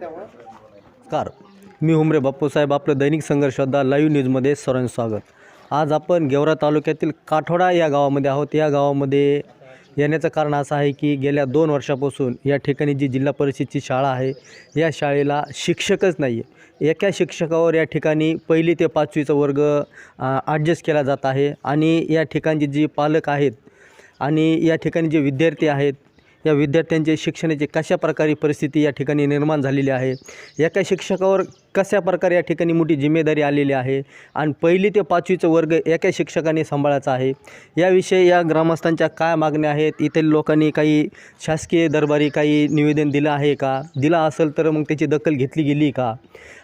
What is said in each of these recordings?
नमस्कार. मी हुमरे बाप्पूसाहेब आपलं दैनिक संघर्षदा लाईव्ह न्यूजमध्ये सर्वांचं स्वागत. आज आपण गेवरा तालुक्यातील काठोडा या गावामध्ये आहोत. या गावामध्ये येण्याचं कारण असं आहे की गेल्या दोन वर्षापासून या ठिकाणी जी जिल्हा परिषदची शाळा आहे या शाळेला शिक्षकच नाही आहे एका शिक्षकावर या ठिकाणी पहिली ते पाचवीचा वर्ग ॲडजस्ट केला जात आहे. आणि या ठिकाणचे जी पालक आहेत आणि या ठिकाणी जे विद्यार्थी आहेत या विद्यार्थ्यांचे शिक्षणाची कशा प्रकारे परिस्थिती या ठिकाणी निर्माण झालेली आहे? एका शिक्षकावर कशा प्रकारे या ठिकाणी मोठी जिम्मेदारी आलेली आहे? आणि पहिली ते पाचवीचं वर्ग एका शिक्षकाने सांभाळायचा आहे? याविषयी या ग्रामस्थांच्या काय मागण्या आहेत? इथील लोकांनी काही शासकीय दरबारी काही निवेदन दिलं आहे का? दिलं असेल तर मग त्याची दखल घेतली गेली का?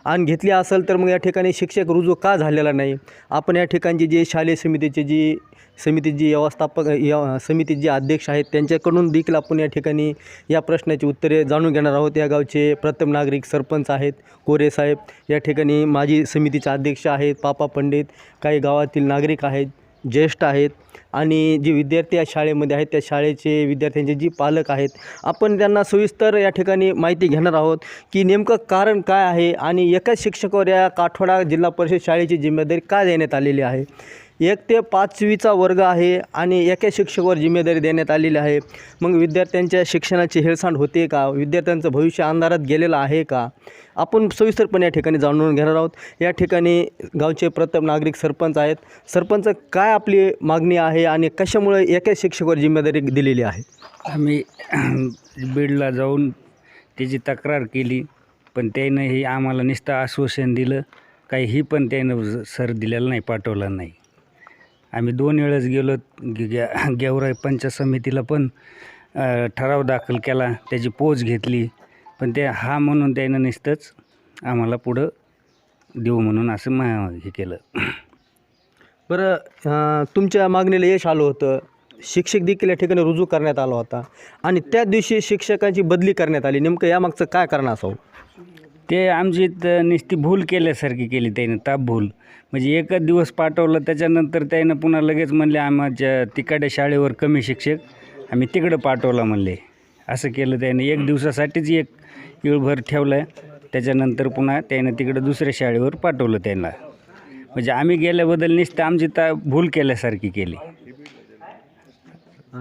आणि घेतली असेल तर मग या ठिकाणी शिक्षक रुजू का झालेला नाही? आपण या ठिकाणची जी शालेय समितीची जी समितीची जी व्यवस्थापक या समितीत जे अध्यक्ष आहेत त्यांच्याकडून देखील आपण या ठिकाणी या प्रश्नाची उत्तरे जाणून घेणार आहोत. या गावचे प्रथम नागरिक सरपंच आहेत कोरे साहेब. या ठिकाणी माजी समितीचे अध्यक्ष आहेत पापा पंडित. काही गावातील नागरिक आहेत ज्येष्ठ आहेत आणि जे विद्यार्थी या शाळेमध्ये आहेत त्या शाळेचे विद्यार्थ्यांचे जी पालक आहेत आपण त्यांना सविस्तर या ठिकाणी माहिती घेणार आहोत की नेमकं कारण काय आहे आणि एकाच शिक्षकावर या काठवाडा जिल्हा परिषद शाळेची जिम्मेदारी का देण्यात आलेली आहे. एक ते पाचवीचा वर्ग आहे आणि एका शिक्षकावर जिम्मेदारी देण्यात आलेली आहे. मग विद्यार्थ्यांच्या शिक्षणाची हेळसांड होते का? विद्यार्थ्यांचं भविष्य अंधारात गेलेलं आहे का? आपण सविस्तरपणे या ठिकाणी जाणून घेणार आहोत. या ठिकाणी गावचे प्रथम नागरिक सरपंच आहेत. सरपंच काय आपली मागणी आहे आणि कशामुळे एका शिक्षकावर जिम्मेदारी दिलेली आहे? आम्ही बीडला जाऊन त्याची तक्रार केली पण त्यानं हे आम्हाला नुसतं आश्वासन दिलं. काही ही पण त्यानं सर दिलेलं नाही पाठवलं नाही. आम्ही दोन वेळेस गेलो गे- गेवराई पंचायत समितीला पण ठराव दाखल केला त्याची पोच घेतली. पण ते हा म्हणून त्यानं नुसतंच आम्हाला पुढं देऊ म्हणून असं मा हे केलं. बरं अं, तुमच्या मागणीला यश आलं होतं. शिक्षक देखील या ठिकाणी रुजू करण्यात आला होता. आणि त्या दिवशी शिक्षकाची बदली करण्यात आली. नेमकं यामागचं काय कारण असावं? ते आमची त नुसती भूल केल्यासारखी केली त्यानं ताप भूल. म्हणजे एकच दिवस पाठवलं त्याच्यानंतर त्यानं पुन्हा लगेच म्हणले आम्हाच्या तिकडे शाळेवर कमी शिक्षक आम्ही तिकडं पाठवला म्हणले. असं केलं त्यानं. एक दिवसासाठीच एक वेळभर ठेवलं त्याच्यानंतर पुन्हा त्यानं तिकडं दुसऱ्या शाळेवर पाठवलं त्यांना. म्हणजे आम्ही गेल्याबद्दल नुसतं आमची ता भूल केल्यासारखी केली.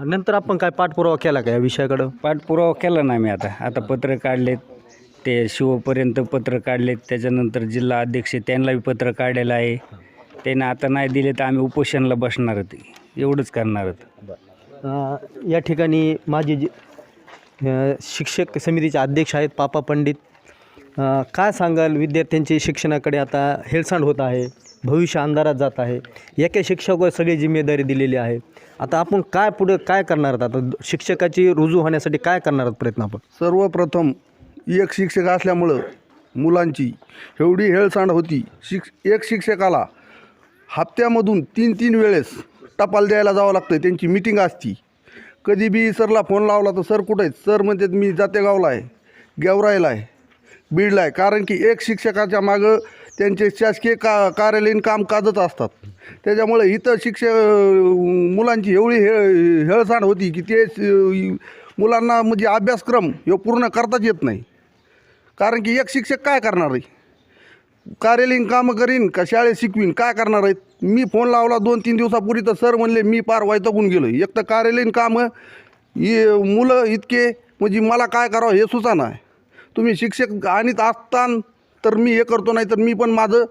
नंतर आपण काय पाठपुरावा केला का या विषयाकडं? पाठपुरावा केला ना आम्ही आता. आता पत्र काढलेत. ते शिवपर्यंत पत्र काढलेत. त्याच्यानंतर जिल्हा अध्यक्ष त्यांनाही पत्र काढलेलं आहे. त्यानं आता नाही दिले तर आम्ही उपोषणला बसणार होते एवढंच करणार होतं अं, या ठिकाणी माझे जे अं, शिक्षक समितीचे अध्यक्ष आहेत पापा पंडित. अं, काय सांगाल विद्यार्थ्यांची शिक्षणाकडे आता हेळसांड होत आहे भविष्य अंधारात जात आहे. एका शिक्षकावर सगळी जिम्मेदारी दिलेली आहे. आता आपण काय पुढं काय करणार आहात? आता शिक्षकाची रुजू होण्यासाठी काय करणार आहात प्रयत्न आपण? सर्वप्रथम एक शिक्षक असल्यामुळं मुलांची एवढी हेळसांड होती. शिक्ष एक शिक्षकाला हप्त्यामधून तीन तीन वेळेस टपाल द्यायला जावं लागतं त्यांची मिटिंग असती. कधी बी सरला फोन लावला तर सर कुठे सर म्हणतात मी जातेगावला आहे गेवरायला आहे बीडला आहे. कारण की एक शिक्षकाच्या मागं त्यांचे शासकीय का कार्यालयीन कामकाजच असतात. त्याच्यामुळे इथं शिक्षक मुलांची एवढी हे हेळसांड होती की ते मुलांना म्हणजे अभ्यासक्रम हे पूर्ण करताच येत नाही. कारण की एक शिक्षक काय करणार आहे? कार्यालयीन कामं करीन का शाळेत शिकवीन? काय करणार आहेत? मी फोन लावला दोन तीन दिवसापूर्वी तर सर म्हणले मी पार वैतागून गेलो एक तर कार्यालयीन कामं ये मुलं इतके म्हणजे मला काय करावं हे सुचाना आहे तुम्ही शिक्षक आणीत असतान तर मी हे करतो नाही तर मी पण माझं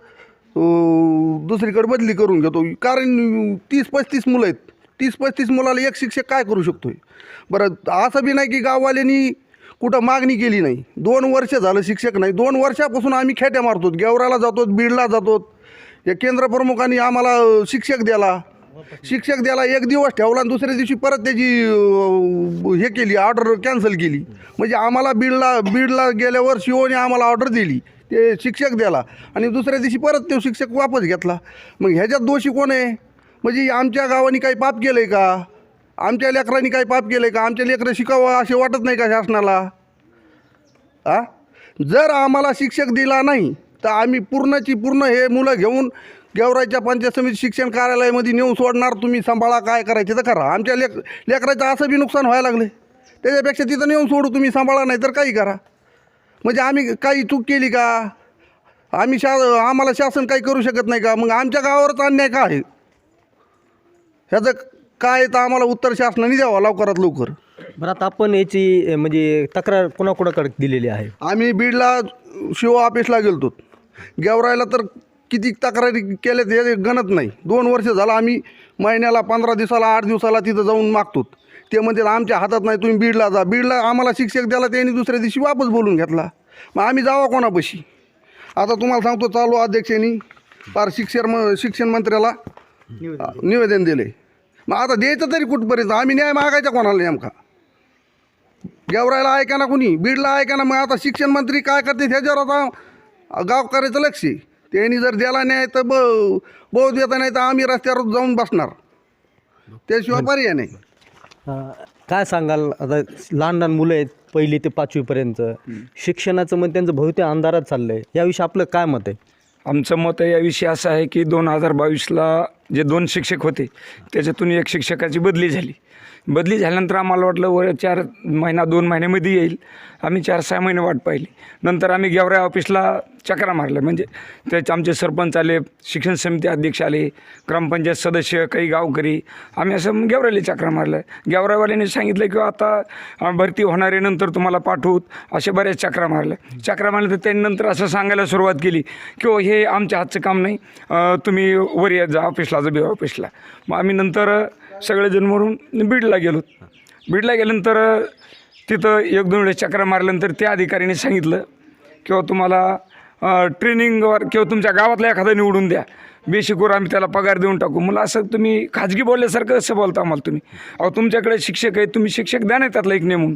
दुसरीकडे बदली करून घेतो. कारण तीस पस्तीस मुलं आहेत. तीस पस्तीस मुलाला एक शिक्षक काय करू शकतो बरं असं बी नाही की गाववाल्यांनी कुठं मागणी केली नाही. दोन वर्ष झालं शिक्षक नाही. दोन वर्षापासून आम्ही खेट्या मारतो गेवराला जातो बीडला जातो या केंद्रप्रमुखांनी आम्हाला शिक्षक द्याला. शिक्षक द्याला एक दिवस ठेवला आणि दुसऱ्या दिवशी परत त्याची हे केली ऑर्डर कॅन्सल केली. म्हणजे आम्हाला बीडला बीडला गेल्यावर शिवोने आम्हाला ऑर्डर दिली. ते शिक्षक द्याला. आणि दुसऱ्या दिवशी परत तो शिक्षक वापस घेतला. मग ह्याच्यात दोषी कोण आहे? म्हणजे आमच्या गावाने काही पाप केलं आहे का? आमच्या लेकरांनी काही पाप केलं आहे का? आमच्या लेकरं शिकावं असे वाटत नाही का शासनाला? आ? जर आम्हाला शिक्षक दिला नाही तर आम्ही पूर्णची पूर्ण हे मुलं घेऊन गेवराईच्या पंचायत समिती शिक्षण कार्यालयामध्ये नेऊन सोडणार. तुम्ही सांभाळा काय करायचे तर करा. आमच्या लेक लेकराचं असं बी नुकसान व्हायला लागले त्याच्यापेक्षा तिथं नेऊन सोडू तुम्ही सांभाळा नाही तर काही करा. म्हणजे आम्ही काही चूक केली का? आम्ही शा आम्हाला शासन काही करू शकत नाही का? मग आमच्या गावावरच अन्याय का आहे? ह्याचं काय तर आम्हाला उत्तर शासनाने द्यावं लवकरात लवकर. बरं आता आपण याची अ, म्हणजे तक्रार कोणाकोणाकडे दिलेली आहे? आम्ही बीडला शिव ऑफिसला गेलतो. गेवरायला तर किती तक्रारी केल्यात हे गणत नाही. दोन वर्ष झालं आम्ही महिन्याला पंधरा दिवसाला आठ दिवसाला तिथं जाऊन मागतो. ते म्हणतात आमच्या हातात नाही तुम्ही बीडला जा. बीडला आम्हाला शिक्षक द्याला त्यांनी दुसऱ्या दिवशी वापस बोलून घेतला. मग आम्ही जावा कोणापाशी? आता तुम्हाला सांगतो चालू अध्यक्षांनी फार शिक्षण म शिक्षण मंत्र्याला निवेदन दिले. मग आता द्यायचं तरी कुठपर्यंत? आम्ही न्याय मागायचा कोणाला नेमका? गेवरायला ऐका ना कुणी? बीडला ऐका ना. मग आता शिक्षण मंत्री काय करते ह्याच्यावर आता गावकऱ्याचं लक्ष त्यांनी जर द्याला नाही तर ब बहुत देता नाही तर आम्ही रस्त्यावर जाऊन बसणार. त्याशिवाय पर्याय नाही. काय सांगाल? आता लहान लहान मुलं आहेत पहिली ते पाचवीपर्यंत. शिक्षणाचं मग त्यांचं भविष्य अंधारात चाललं आहे याविषयी आपलं काय मत आहे? आमचं मत याविषयी असं आहे की दोन हजार बावीसला जे दोन शिक्षक होते त्याच्यातून एक शिक्षकाची बदली झाली. बदली झाल्यानंतर आम्हाला वाटलं वर चार महिना दोन महिन्यामध्ये येईल. आम्ही चार सहा महिने वाट पाहिली. नंतर आम्ही गेवरा ऑफिसला चक्रा मारल्या. म्हणजे त्याचे आमचे सरपंच आले शिक्षण समिती अध्यक्ष आले ग्रामपंचायत सदस्य काही गावकरी. आम्ही असं गेवरायला चक्रा मारल्या. गेवरायवाल्याने सांगितलं की आता भरती होणारे नंतर तुम्हाला पाठवूत असे बऱ्याच चक्रा मारल्या. चक्रा मारल्या तर त्यांनी नंतर असं सांगायला सुरुवात केली की "हो, हे आमच्या हातचं काम नाही. तुम्ही वर जा ऑफिसला जा बी ऑफिसला. मग आम्ही नंतर सगळेजण म्हणून बीडला गेलो. बीडला गेल्यानंतर तिथं एक दोन वेळेस चक्रा मारल्यानंतर त्या अधिकाऱ्याने सांगितलं किंवा तुम्हाला ट्रेनिंगवर किंवा तुमच्या गावातला एखादा निवडून द्या. बेशिकवर आम्ही त्याला पगार देऊन टाकू. मला असं तुम्ही खाजगी बोलल्यासारखं असं बोलता आम्हाला तुम्ही. अहो तुमच्याकडे शिक्षक आहेत तुम्ही शिक्षक द्या नाही त्यातला एक नेमून.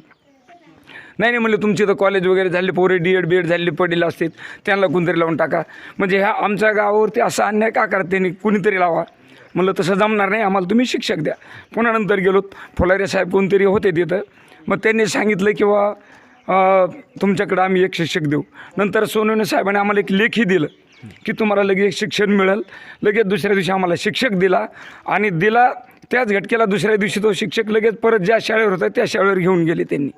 नाही नाही म्हणलं तुमची तर कॉलेज वगैरे झाले पोरे डी एड बी एड झालेले पडलेले असतील. त्यांना कोणतरी लावून टाका. म्हणजे ह्या आमच्या गावावरती असा अन्याय का करत त्यांनी कुणीतरी लावा. म्हणलं तसं जमणार नाही आम्हाला तुम्ही शिक्षक द्या. पुन्हा नंतर गेलो फुलारे साहेब कोणतरी होते तिथं. मग त्यांनी सांगितलं किंवा अ, तुमच्याकडं आम्ही एक शिक्षक देऊ. नंतर सोनवणे साहेबांनी आम्हाला एक लेखी दिलं की तुम्हाला लगेच शिक्षण मिळेल. लगेच दुसऱ्या दिवशी आम्हाला शिक्षक दिला आणि दिला त्याच घटकेला दुसऱ्या दिवशी तो शिक्षक लगेच परत ज्या शाळेवर होता त्या शाळेवर घेऊन गेले त्यांनी.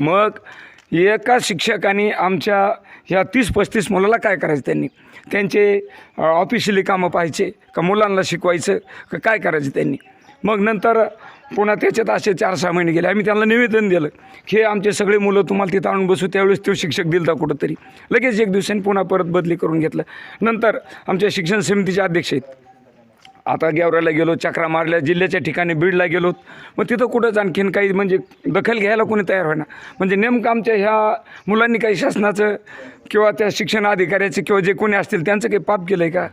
मग एका शिक्षकाने आमच्या ह्या तीस पस्तीस मुलाला काय करायचं त्यांनी? त्यांचे ऑफिशियली कामं पाहायचे का मुलांना शिकवायचं का काय करायचं त्यांनी? मग नंतर पुन्हा त्याच्यात असे चार सहा महिने गेले. आम्ही त्यांना निवेदन दिलं की हे आमचे सगळे मुलं तुम्हाला तिथं आणून बसू त्यावेळेस तो शिक्षक दिलता कुठंतरी. लगेच एक दिवसांनी पुन्हा परत बदली करून घेतलं. नंतर आमच्या शिक्षण समितीचे अध्यक्ष आहेत. आता गेवराला गेलो चक्रा मारल्या जिल्ह्याच्या ठिकाणी बीडला गेलो. मग तिथं कुठंच आणखीन काही म्हणजे दखल घ्यायला कोणी तयार होईना. म्हणजे नेमकं आमच्या ह्या मुलांनी काही शासनाचं किंवा त्या शिक्षण अधिकाऱ्याचं किंवा जे कोणी असतील त्यांचं काही पाप केलं आहे का?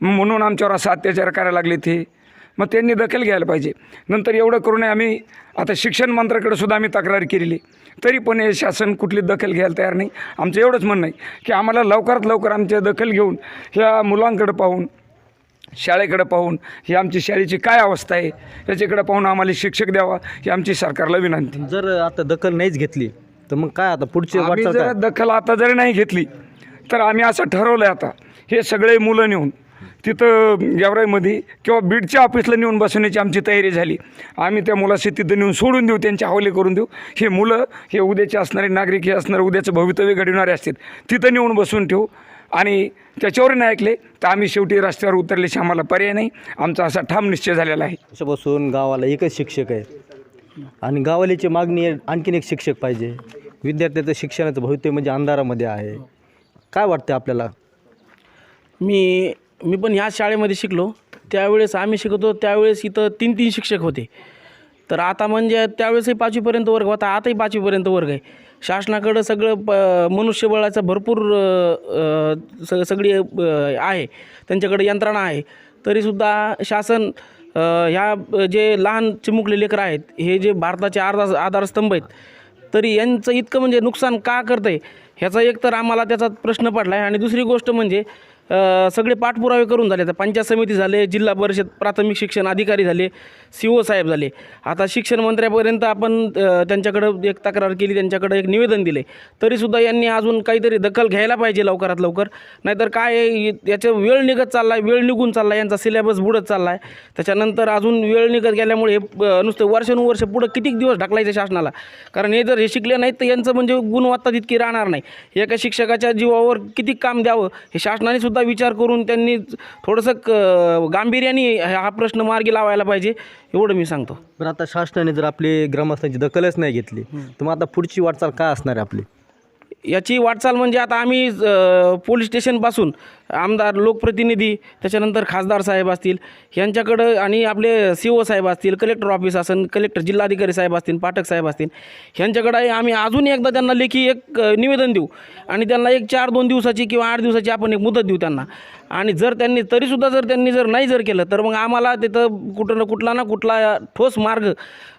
मग म्हणून आमच्यावर असं अत्याचार करायला लागले ते. मग त्यांनी दखल घ्यायला पाहिजे. नंतर एवढं करून आम्ही आता शिक्षण मंत्र्याकडे सुद्धा आम्ही तक्रार केलेली. तरी पण हे शासन कुठली दखल घ्यायला तयार नाही. आमचं एवढंच म्हणणं आहे की आम्हाला लवकरात लवकर आमच्या दखल घेऊन ह्या मुलांकडे पाहून शाळेकडे पाहून ही आमची शाळेची काय अवस्था आहे याच्याकडे पाहून आम्हाला शिक्षक द्यावा ही आमची सरकारला विनंती. जर आता दखल नाहीच घेतली तर मग काय आता पुढची आम्ही वाटचाल जर काय? दखल आता जरी नाही घेतली तर आम्ही असं ठरवलं आता हे सगळे मुलं नेऊन तिथं गेवराईमध्ये किंवा बीडच्या ऑफिसला नेऊन बसवण्याची आमची तयारी झाली. आम्ही त्या मुलाशी तिथं नेऊन सोडून देऊ त्यांच्या हवाले करून देऊ. हे मुलं हे उद्याचे असणारे नागरिक हे असणारे उद्याचं भवितव्य घडविणारे असतील तिथं नेऊन बसवून ठेवू. आणि त्याच्यावर नाही ऐकले तर आम्ही शेवटी रस्त्यावर उतरल्याशी आम्हाला पर्याय नाही. आमचा असा ठाम निश्चय झालेला आहे. वर्षापासून गावाला एकच शिक्षक आहे आणि गावालीची मागणी आहे आणखीन एक शिक्षक पाहिजे. विद्यार्थ्याचं शिक्षणाचं भविष्य म्हणजे अंधारामध्ये आहे. काय वाटतं आपल्याला? मी मी पण ह्याच शाळेमध्ये शिकलो. त्यावेळेस आम्ही शिकतो त्यावेळेस इथं तीन तीन शिक्षक होते. तर आता म्हणजे त्यावेळेसही पाचवीपर्यंत वर्ग होता आताही पाचवीपर्यंत वर्ग आहे. शासनाकडं सगळं प मनुष्यबळाचं भरपूर स सगळी आहे. त्यांच्याकडे यंत्रणा आहे. तरीसुद्धा शासन ह्या जे लहान चिमुकले लेकरं आहेत हे जे भारताचे आधार आधारस्तंभ आहेत तरी यांचं इतकं म्हणजे नुकसान का करतं आहे ह्याचा एक तर आम्हाला त्याचा प्रश्न पडला आहे आणि दुसरी गोष्ट म्हणजे सगळे पाठपुरावे करून झाले. आता पंचायत समिती झाले जिल्हा परिषद प्राथमिक शिक्षण अधिकारी झाले सी ओ साहेब झाले. आता शिक्षण मंत्र्यापर्यंत आपण त्यांच्याकडं एक तक्रार केली त्यांच्याकडं एक निवेदन दिले. तरीसुद्धा यांनी अजून काहीतरी दखल घ्यायला पाहिजे लवकरात लवकर. नाहीतर काय आहे, याचं वेळ निघत चालला आहे वेळ निघून चालला आहे यांचा सिलेबस बुडत चालला आहे त्याच्यानंतर अजून वेळ निघत गेल्यामुळे हे नुसतं वर्षानुवर्ष पुढं कितीक दिवस ढकलायचे शासनाला? कारण हे जर हे शिकले नाहीत तर यांचं म्हणजे गुणवत्ता तितकी राहणार नाही. एका शिक्षकाच्या जीवावर किती काम द्यावं हे शासनाने सुद्धा विचार करून त्यांनी थोडंसं क गांभीर्याने हा प्रश्न मार्गी लावायला पाहिजे एवढं मी सांगतो. बरं आता शासनाने जर आपली ग्रामस्थांची दखलच नाही घेतली तर मग आता पुढची वाटचाल काय असणार आहे आपली? याची वाटचाल म्हणजे आता आम्ही अ, पोलीस स्टेशनपासून आमदार लोकप्रतिनिधी त्याच्यानंतर खासदार साहेब असतील यांच्याकडं आणि आपले सी ओ साहेब असतील कलेक्टर ऑफिस असेल कलेक्टर जिल्हाधिकारी साहेब असतील पाठक साहेब असतील ह्यांच्याकडे आम्ही अजून एकदा त्यांना लेखी एक निवेदन देऊ आणि त्यांना एक चार दोन दिवसाची किंवा आठ दिवसाची आपण एक मुदत देऊ त्यांना. आणि जर त्यांनी तरीसुद्धा जर त्यांनी जर नाही जर केलं तर मग आम्हाला तिथं कुठं ना कुठला ना कुठला ठोस मार्ग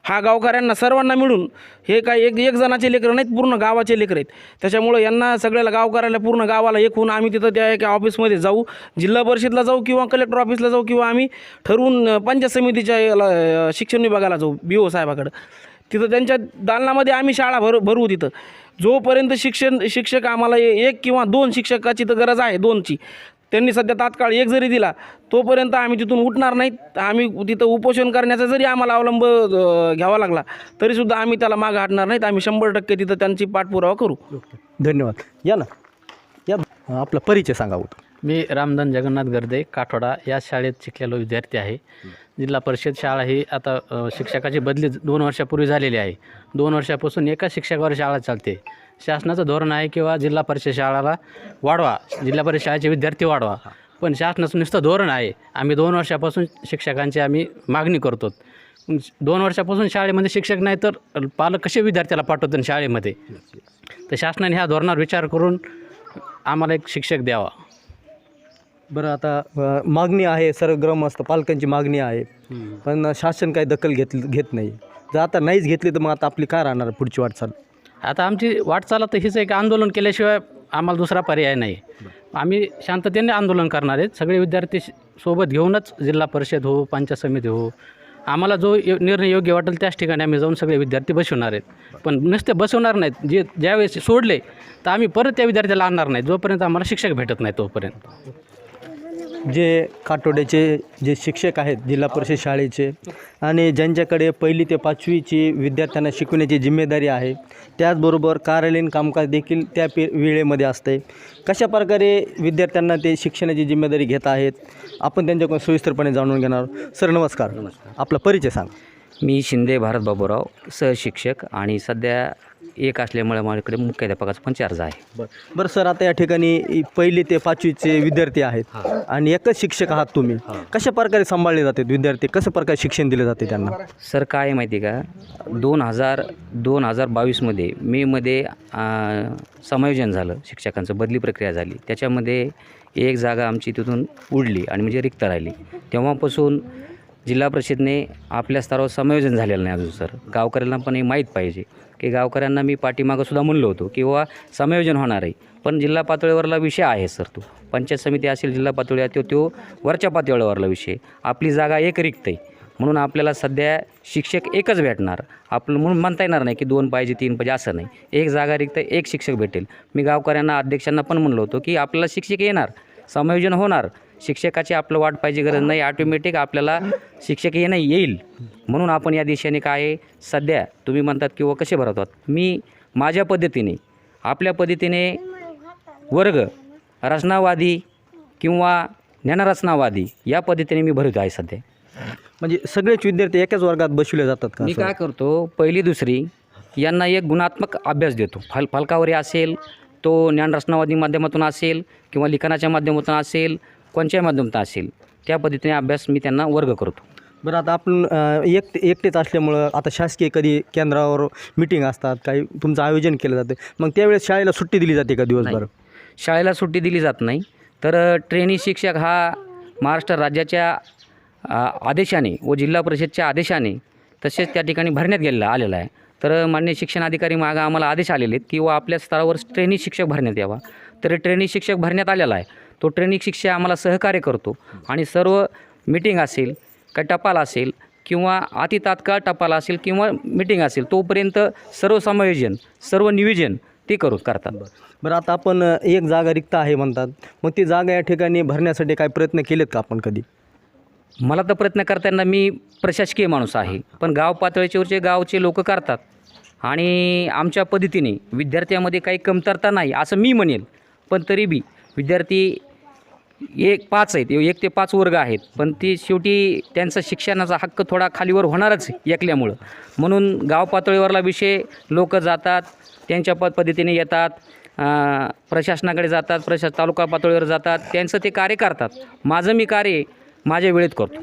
हा गावकऱ्यांना सर्वांना मिळून हे काय एक एक जणाचे लेकरं नाहीत पूर्ण गावाचे लेकरं आहेत. त्याच्यामुळं यांना सगळ्याला गावकऱ्याला पूर्ण गावाला एक होऊन आम्ही तिथं त्या एका ऑफिसमध्ये जाऊ जिल्हा परिषदला जाऊ किंवा कलेक्टर ऑफिसला जाऊ किंवा आम्ही ठरवून पंचायत समितीच्या याला, शिक्षण विभागाला जाऊ बी ओ साहेबाकडं. तिथं त्यांच्या दालनामध्ये आम्ही शाळा भर भरवू तिथं. जोपर्यंत शिक्षण शिक्षक आम्हाला एक किंवा दोन शिक्षकाची तर गरज आहे दोनची. त्यांनी सध्या तात्काळ एक जरी दिला तोपर्यंत आम्ही तिथून उठणार नाहीत. आम्ही तिथं उपोषण करण्याचा जरी आम्हाला अवलंब घ्यावा लागला तरीसुद्धा आम्ही त्याला मागं हटणार नाहीत. आम्ही शंभर टक्के तिथं त्यांची पाठपुरावा करू. धन्यवाद. या ना. आपला परिचय सांगा मी रामधन जगन्नाथ गर्दे काठोडा या शाळेत शिकलेलो विद्यार्थी आहे. जिल्हा परिषद शाळा ही आता शिक्षकाची बदली दोन वर्षापूर्वी झालेली आहे. दोन वर्षापासून एका शिक्षकावर शाळा चालते. शासनाचं धोरण आहे किंवा जिल्हा परिषद शाळाला वाढवा. जिल्हा परिषद शाळेचे विद्यार्थी वाढवा. पण शासनाचं नुसतं धोरण आहे. आम्ही दोन वर्षापासून शिक्षकांची आम्ही मागणी करतो. दोन वर्षापासून शाळेमध्ये शिक्षक नाही तर पालक कसे विद्यार्थ्याला पाठवतात शाळेमध्ये? तर शासनाने ह्या धोरणावर विचार करून आम्हाला एक शिक्षक द्यावा. बरं आता मागणी आहे सर्व ग्रामस्थ पालकांची मागणी आहे. पण शासन काही दखल घेत घेत नाही. जर आता नाहीच घेतली तर मग आता आपली काय राहणार पुढची वाटचाल? आता आमची वाटचाल तर हीच एक आंदोलन केल्याशिवाय आम्हाला दुसरा पर्याय नाही. आम्ही शांततेने आंदोलन करणार आहेत. सगळे विद्यार्थी सोबत घेऊनच जिल्हा परिषद हो पंचायत समिती हो आम्हाला जो यो- निर्णय योग्य वाटेल त्याच ठिकाणी आम्ही जाऊन सगळे विद्यार्थी बसवणार आहेत. पण नुसते बसवणार नाहीत. जे ज्यावेळेस सोडले तर आम्ही परत त्या विद्यार्थ्याला आणणार नाही. जोपर्यंत आम्हाला शिक्षक भेटत नाही तोपर्यंत. जे काटोड्याचे जे शिक्षक आहेत जिल्हा परिषद शाळेचे आणि ज्यांच्याकडे पहिली ते पाचवीची विद्यार्थ्यांना शिकवण्याची जिम्मेदारी आहे त्याचबरोबर कार्यालयीन कामकाज देखील त्या पे वेळेमध्ये असते कशा प्रकारे विद्यार्थ्यांना ते शिक्षणाची जिम्मेदारी घेत आहेत आपण त्यांच्याकडून सविस्तरपणे जाणून घेणार सर नमस्कार. आपला परिचय सांगा. मी शिंदे भारत बाबूराव सहशिक्षक आणि सध्या एक असल्यामुळे माझ्याकडे मुख्याध्यापकाचा पण चार्ज आहे. बरं. बरं सर आता या ठिकाणी पहिली ते पाचवीचे विद्यार्थी आहेत आणि एकच शिक्षक आहात तुम्ही. कशा प्रकारे सांभाळले जातात विद्यार्थी? कसं प्रकारे शिक्षण दिले जाते त्यांना? सर काय आहे माहिती आहे का? दोन हजार दोन हजार बावीसमध्ये मेमध्ये समायोजन झालं शिक्षकांचं बदली प्रक्रिया झाली. त्याच्यामध्ये एक जागा आमची तिथून उडली आणि म्हणजे रिक्त राहिली. तेव्हापासून जिल्हा परिषदने आपल्या स्तरावर समायोजन झालेलं नाही अजून सर. गावकऱ्यांना पण हे माहीत पाहिजे. की गावकऱ्यांना मी पाठीमागंसुद्धा म्हणलो होतो किंवा समायोजन होणार आहे. पण जिल्हा पातळीवरला विषय आहे सर तो. पंचायत समिती असेल जिल्हा पातळीवर तो तो वरच्या पातळीवरला विषय. आपली जागा एक रिक्त आहे. म्हणून आपल्याला सध्या शिक्षक एकच भेटणार. आपलं म्हणून म्हणता येणार नाही की दोन पाहिजे तीन पाहिजे असं नाही. एक जागा रिक्त एक शिक्षक भेटेल. मी गावकऱ्यांना अध्यक्षांना पण म्हणलो होतो की आपल्याला शिक्षक येणार. समायोजन होणार. शिक्षकाची आपलं वाट पाहिजे गरज नाही. ऑटोमॅटिक आपल्याला शिक्षक येणं येईल. म्हणून आपण या दिशेने काय आहे, सध्या तुम्ही म्हणतात किंवा कसे भरवतात? मी माझ्या पद्धतीने आपल्या पद्धतीने वर्ग रचनावादी किंवा ज्ञानरचनावादी या पद्धतीने मी भरतो आहे सध्या. म्हणजे सगळेच विद्यार्थी एकाच वर्गात बसवले जातात का मी? काय करतो? पहिली दुसरी यांना एक गुणात्मक अभ्यास देतो. फल फलकावरी असेल तो ज्ञानरचनावादी माध्यमातून असेल किंवा लिखाणाच्या माध्यमातून असेल कोणत्याही माध्यमातून असेल त्या पद्धतीने अभ्यास मी त्यांना वर्ग करतो. बरं आता आपण एक एकटेच असल्यामुळं आता शासकीय कधी केंद्रावर मिटिंग असतात काही तुमचं आयोजन केलं जाते मग त्यावेळेस शाळेला सुट्टी दिली जाते का दिवसभर? शाळेला सुट्टी दिली जात नाही. तर ट्रेनी शिक्षक हा महाराष्ट्र राज्याच्या आदेशाने व जिल्हा परिषदच्या आदेशाने तसेच त्या ठिकाणी भरण्यात गेलेला आलेला आहे. तर मान्य शिक्षण अधिकारी मागं आम्हाला आदेश आलेले आहेत की व आपल्या स्तरावर ट्रेनी शिक्षक भरण्यात यावा. तर ट्रेनी शिक्षक भरण्यात आलेला आहे. तो ट्रेनिंग शिक्षक आम्हाला सहकार्य करतो. आणि सर्व मिटिंग असेल का टपाल असेल किंवा अति तात्काळ टपाल असेल किंवा मिटिंग असेल तोपर्यंत सर्व समायोजन सर्व नियोजन ते करू करतात. बरं. आता आपण एक जागा रिक्त आहे म्हणतात. मग ती जागा या ठिकाणी भरण्यासाठी काय प्रयत्न केलेत का आपण कधी? मला तर प्रयत्न करताना मी प्रशासकीय माणूस आहे. पण गाव पातळीच्यावरचे गावचे लोक करतात. आणि आमच्या पद्धतीने विद्यार्थ्यामध्ये काही कमतरता नाही असं मी म्हणेल. पण तरी बी विद्यार्थी एक पाच आहेत एक ते पाच वर्ग आहेत. पण ती शेवटी त्यांचा शिक्षणाचा हक्क थोडा खालीवर होणारच ऐकल्यामुळं म्हणून गाव पातळीवरला विषय लोक जातात त्यांच्या पद पद्धतीने येतात प्रशासनाकडे जातात प्रशा तालुका पातळीवर जातात त्यांचं ते कार्य करतात. माझं मी कार्य माझ्या वेळेत करतो.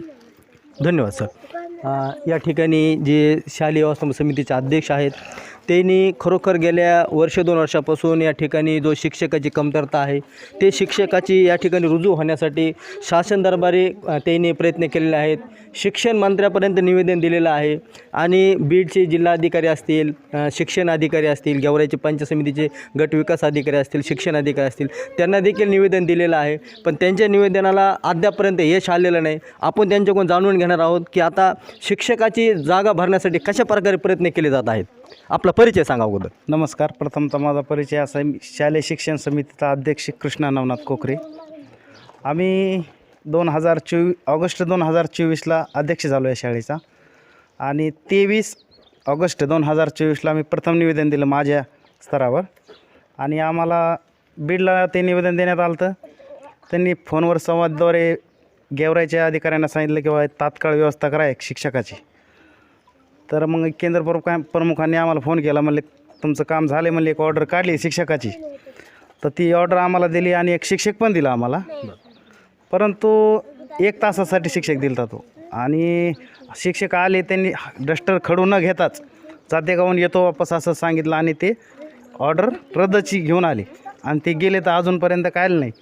धन्यवाद सर. या ठिकाणी जे शालेय व्यवस्थापन समितीचे अध्यक्ष आहेत त्यांनी खरोखर गेल्या वर्ष दोन वर्षापासून या ठिकाणी जो शिक्षकाची कमतरता आहे ते शिक्षकाची या ठिकाणी रुजू होण्यासाठी शासन दरबारी त्यांनी प्रयत्न केलेले आहेत. शिक्षण मंत्र्यापर्यंत निवेदन दिलेलं आहे. आणि बीडचे जिल्हाधिकारी असतील शिक्षण अधिकारी असतील गेवराईचे पंच समितीचे गट विकास अधिकारी असतील शिक्षण अधिकारी असतील त्यांना देखील निवेदन दिलेलं आहे. पण त्यांच्या निवेदनाला अद्यापर्यंत यश आलेलं नाही. आपण त्यांच्याकडून जाणून घेणार आहोत की आता शिक्षकाची जागा भरण्यासाठी कशा प्रकारे प्रयत्न केले जात आहेत. आपला परिचय सांगा अगोदर. नमस्कार. प्रथमतः माझा परिचय असा मी शालेय शिक्षण समितीचा अध्यक्ष कृष्णा नवनाथ कोकरे. आम्ही दोन हजार चोवी ऑगस्ट दोन हजार चोवीसला अध्यक्ष झालो या शाळेचा. आणि तेवीस ऑगस्ट दोन हजार चोवीसला मी प्रथम निवेदन दिलं माझ्या स्तरावर. आणि आम्हाला बीडला ते निवेदन देण्यात आलं होतं. त्यांनी फोनवर संवादद्वारे गेवरायच्या अधिकाऱ्यांना सांगितलं की तात्काळ व्यवस्था करा एक शिक्षकाची. तर मग केंद्र प्रमुखा प्रमुखांनी आम्हाला फोन केला म्हणले तुमचं काम झालं म्हणले एक ऑर्डर काढली शिक्षकाची. तर ती ऑर्डर आम्हाला दिली आणि एक शिक्षक पण दिला आम्हाला. परंतु एक तासासाठी शिक्षक दिला तो. आणि शिक्षक आले त्यांनी डस्टर खडू न घेताच जाते गावून येतो वापस असं सांगितलं आणि ते ऑर्डर रद्दची घेऊन आले. आणि ते गेले तर अजूनपर्यंत काय नाही.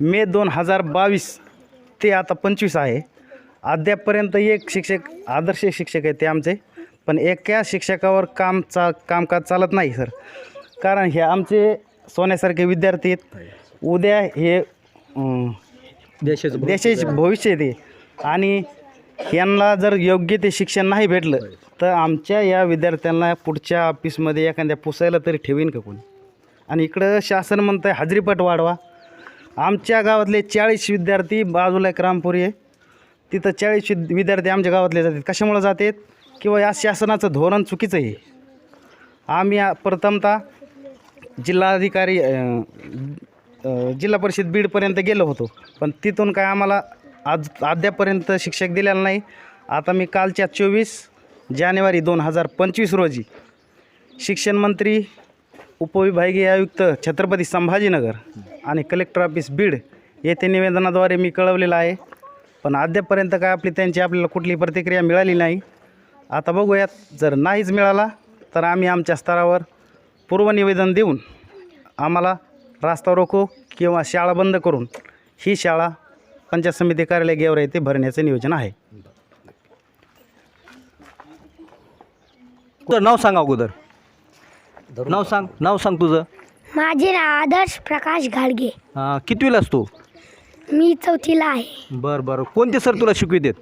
मे दोन हजार बावीस ते आता पंचवीस आहे. अद्यापपर्यंत एक शिक्षक आदर्श शिक्षक आहेत ते आमचे. पण एका शिक्षकावर काम चा कामकाज चालत नाही सर. कारण हे आमचे सोन्यासारखे विद्यार्थी आहेत. उद्या हे देशाचं देशाचे भविष्य आहे ते. आणि यांना जर योग्य ते शिक्षण नाही भेटलं तर आमच्या या विद्यार्थ्यांना पुढच्या ऑफिसमध्ये एखाद्या पुसायला तरी ठेवीन का कोणी? आणि इकडं शासन म्हणतं आहे हजेरीपट वाढवा. आमच्या गावातले चाळीस विद्यार्थी बाजूला एक रामपुरी आहे. तिथं चाळीस विद- विद्यार्थी आमच्या गावातले जातात. कशामुळे जातात? किंवा या शासनाचं धोरण चुकीचं आहे. आम्ही प्रथमतः जिल्हाधिकारी जिल्हा परिषद बीडपर्यंत गेलो होतो. पण तिथून काय आम्हाला आज अद्यापर्यंत शिक्षक दिलेला नाही. आता मी कालच्या चोवीस जानेवारी दोन हजार पंचवीस रोजी शिक्षण मंत्री उपविभागीय आयुक्त छत्रपती संभाजीनगर आणि कलेक्टर ऑफिस बीड येथे निवेदनाद्वारे मी कळवलेलं आहे. पण अद्यापर्यंत काय आपली त्यांची आपल्याला कुठली प्रतिक्रिया मिळाली नाही. आता बघूयात. जर नाहीच मिळाला तर आम्ही आमच्या स्तरावर पूर्वनिवेदन देऊन आम्हाला रास्ता रोको किंवा शाळा बंद करून ही शाळा पंचायत समिती कार्यालय गेवरा येथे भरण्याचं नियोजन आहे. तुझं नाव सांगा अगोदर. नाव सांग नाव सांग तुझं. माझे नाव आदर्श प्रकाश घाडगे. अ, कितवीला असतो मी चौथीला आहे. बरं बरं. कोणते सर तुला शिकवित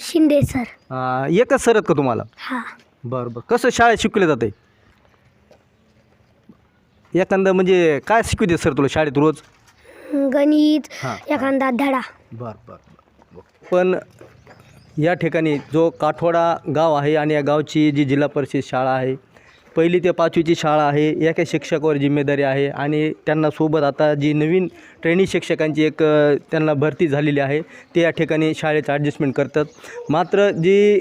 शिंदे सर. एकच सर आहेत का तुम्हाला? हा. बरं बरं. कसं शाळेत शिकवले जाते? एखादं म्हणजे काय शिकविते सर तुला शाळेत रोज? गणित हां. एखादा धडा. बर बर पण या ठिकाणी जो काठवाडा गाव आहे आणि या गावची जी जिल्हा परिषद शाळा आहे पहिली ते पाचवीची शाळा आहे या काही शिक्षकावर जिम्मेदारी आहे आणि त्यांना सोबत आता जी नवीन ट्रेनिंग शिक्षकांची एक त्यांना भरती झालेली आहे ते या ठिकाणी शाळेचं ॲडजस्टमेंट करतात. मात्र जी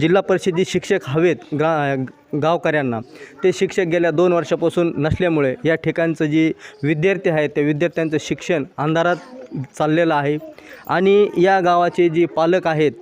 जिल्हा परिषद जी शिक्षक हवेत ग्रा गावकऱ्यांना ते शिक्षक गेल्या दोन वर्षापासून नसल्यामुळे या ठिकाणचं जी विद्यार्थी आहेत त्या विद्यार्थ्यांचं शिक्षण अंधारात चाललेलं आहे आणि या गावाचे जे पालक आहेत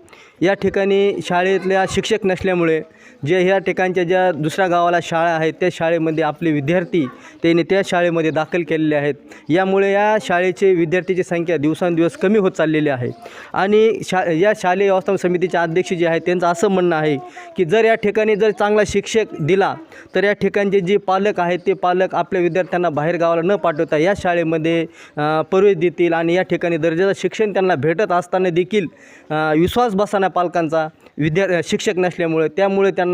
या ठिकाणी शाळेतल्या शिक्षक नसल्यामुळे जे ह्या ठिकाणच्या ज्या दुसऱ्या गावाला शाळा आहेत त्या शाळेमध्ये आपले विद्यार्थी त्यांनी त्या शाळेमध्ये दाखल केलेले आहेत. यामुळे या शाळेचे विद्यार्थीची संख्या दिवसांदिवस कमी होत चाललेली आहे. आणि शा या शालेय व्यवस्थापन समितीचे अध्यक्ष जे आहेत त्यांचं असं म्हणणं आहे की जर या ठिकाणी जर चांगला शिक्षक दिला तर या ठिकाणचे जे पालक आहेत ते पालक आपल्या विद्यार्थ्यांना बाहेर गावाला न पाठवता या शाळेमध्ये प्रवेश देतील आणि या ठिकाणी दर्जाचं शिक्षण त्यांना भेटत असताना देखील विश्वास बसाना पालकांचा विद्या शिक्षक नसल्यामुळे त्यामुळे त्यांना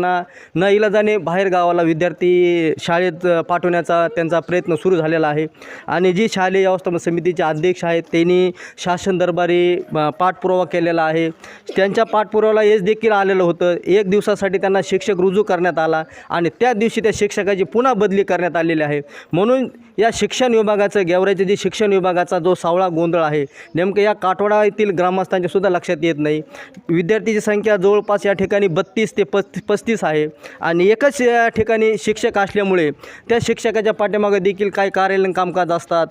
न इलाजाने बाहेर गावाला विद्यार्थी शाळेत पाठवण्याचा त्यांचा प्रयत्न सुरू झालेला आहे. आणि जी शालेय व्यवस्थापन समितीचे अध्यक्ष आहेत त्यांनी शासन दरबारी पाठपुरावा केलेला आहे. त्यांच्या पाठपुराव्याला यश देखील आलेलं होतं. एक दिवसासाठी त्यांना शिक्षक रुजू करण्यात आला आणि त्या दिवशी त्या शिक्षकाची पुन्हा बदली करण्यात आलेली आहे. म्हणून या शिक्षण विभागाचं गेवराचे जे शिक्षण विभागाचा जो सावळा गोंधळ आहे नेमकं या काठवाडा येथील ग्रामस्थांच्या सुद्धा लक्षात येत नाही. विद्यार्थीची संख्या जवळपास या ठिकाणी बत्तीस ते पस्ती पस्तीस आहे. आणि एकच या ठिकाणी शिक्षक असल्यामुळे त्या शिक्षकाच्या पाठीमागं देखील काही कार्यालयीन कामकाज असतात.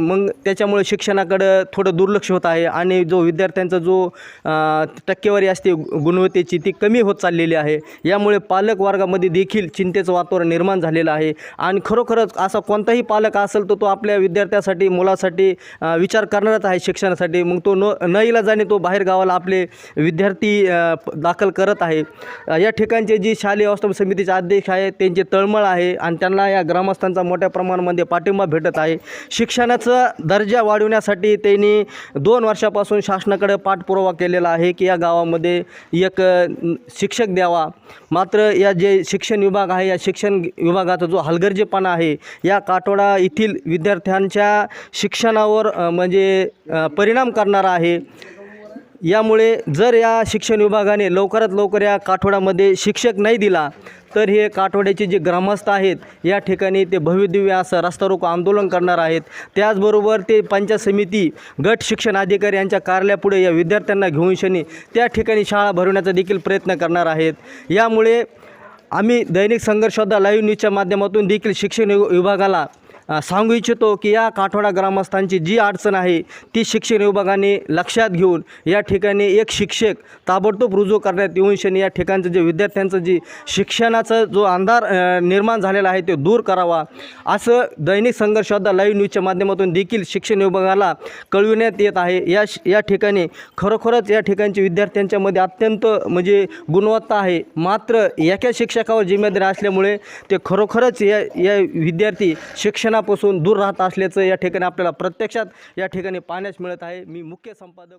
मग त्याच्यामुळे शिक्षणाकडं थोडं दुर्लक्ष होत आहे आणि जो विद्यार्थ्यांचा जो टक्केवारी असते गुणवत्तेची ती कमी होत चाललेली आहे. यामुळे पालक वर्गामध्ये देखील चिंतेचं वातावरण निर्माण झालेलं आहे. आणि खरोखरच असा कोणताही पालक असेल तर तो आपल्या विद्यार्थ्यासाठी मुलासाठी विचार करणारच आहे शिक्षणासाठी. मग तो न न इलाजाने तो बाहेर गावाला आपले विद्यार्थी दाखल करत आहे. या ठिकाणचे जी शालेय व्यवस्थापन समितीचे अध्यक्ष आहे त्यांचे तळमळ आहे आणि त्यांना या ग्रामस्थांचा मोठ्या प्रमाणामध्ये पाठिंबा भेटत आहे. शिक्षणाचा दर्जा वाढवण्यासाठी त्यांनी दोन वर्षापासून शासनाकडे पाठपुरावा केलेला आहे की या गावामध्ये एक शिक्षक द्यावा. मात्र या जे शिक्षण विभाग आहे या शिक्षण विभागाचा जो हलगर्जेपणा आहे या काटोडा येथील विद्यार्थ्यांच्या शिक्षणावर म्हणजे परिणाम करणारा आहे. यामुळे जर या शिक्षण विभागाने लवकरात लवकर या काठोड्यामध्ये शिक्षक नाही दिला तर हे काठोड्याचे जे ग्रामस्थ आहेत या ठिकाणी ते भव्यदिव्य असं रस्ता रोको आंदोलन करणार आहेत. त्याचबरोबर ते पंचायत समिती गट शिक्षण अधिकारी यांच्या कार्यालयापुढे या विद्यार्थ्यांना घेऊन शनी त्या ठिकाणी शाळा भरवण्याचा देखील प्रयत्न करणार आहेत. यामुळे आम्ही दैनिक संघर्षोद्धा लाईव्ह न्यूजच्या माध्यमातून देखील शिक्षण वि- विभागाला सांगू इच्छितो की या काठोडा ग्रामस्थांची जी अडचण आहे ती शिक्षण विभागाने लक्षात घेऊन या ठिकाणी एक शिक्षक ताबडतोब रुजू करण्यात येऊन शनी या ठिकाणचं जे विद्यार्थ्यांचं जी शिक्षणाचा जो अंधार निर्माण झालेला आहे तो दूर करावा. असं दैनिक संघर्षोद्धा लाईव्ह न्यूजच्या माध्यमातून देखील शिक्षण विभागाला कळविण्यात येत आहे. या या ठिकाणी खरोखरच या ठिकाणच्या विद्यार्थ्यांच्यामध्ये अत्यंत म्हणजे गुणवत्ता आहे. मात्र एका शिक्षकावर जिम्मेदारी असल्यामुळे ते खरोखरच या या विद्यार्थी शिक्षण शिक्षणापासून दूर राहत असल्याचं या ठिकाणी आपल्याला प्रत्यक्षात या ठिकाणी पाहण्यास मिळत आहे. मी मुख्य संपादक